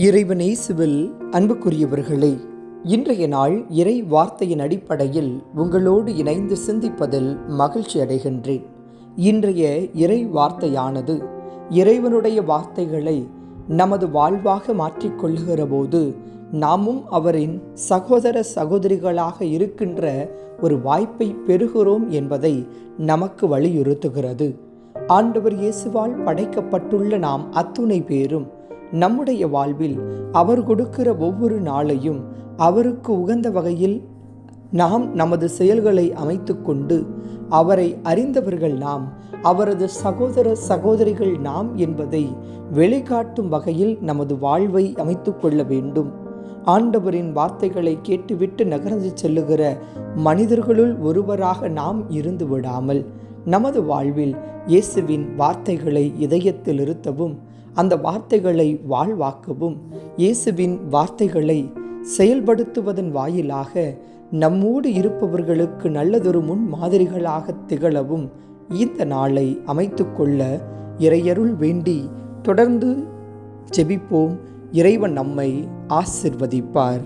இறைவனேசுவில் அன்புக்குரியவர்களே இன்றைய நாள் இறை வார்த்தையின் அடிப்படையில் உங்களோடு இணைந்து சிந்திப்பதில் மகிழ்ச்சி அடைகின்றேன். இன்றைய இறை வார்த்தையானது இறைவனுடைய வார்த்தைகளை நமது வாழ்வாக மாற்றிக்கொள்ளுகிற போது நாமும் அவரின் சகோதர சகோதரிகளாக இருக்கின்ற ஒரு வாய்ப்பை பெறுகிறோம் என்பதை நமக்கு வலியுறுத்துகிறது. ஆண்டவர் இயேசுவால் படைக்கப்பட்டுள்ள நாம் அத்துணை பேரும் நம்முடைய வாழ்வில் அவர் கொடுக்கிற ஒவ்வொரு நாளையும் அவருக்கு உகந்த வகையில் நாம் நமது செயல்களை அமைத்துக்கொண்டு அவரை அறிந்தவர்கள் நாம் அவரது சகோதர சகோதரிகள் நாம் என்பதை வெளிக்காட்டும் வகையில் நமது வாழ்வை அமைத்து கொள்ள வேண்டும். ஆண்டவரின் வார்த்தைகளை கேட்டுவிட்டு நகர்ந்து செல்லுகிற மனிதர்களுள் ஒருவராக நாம் இருந்து விடாமல் நமது வாழ்வில் இயேசுவின் வார்த்தைகளை இதயத்தில் இருத்தவும் அந்த வார்த்தைகளை வாழ்வாக்கவும் இயேசுவின் வார்த்தைகளை செயல்படுத்துவதன் வாயிலாக நம்மோடு இருப்பவர்களுக்கு நல்லதொரு முன் மாதிரிகளாக திகழவும் இந்த நாளை அமைத்துக்கொள்ள இறையருள் வேண்டி தொடர்ந்து ஜெபிப்போம். இறைவன் நம்மை ஆசிர்வதிப்பார்.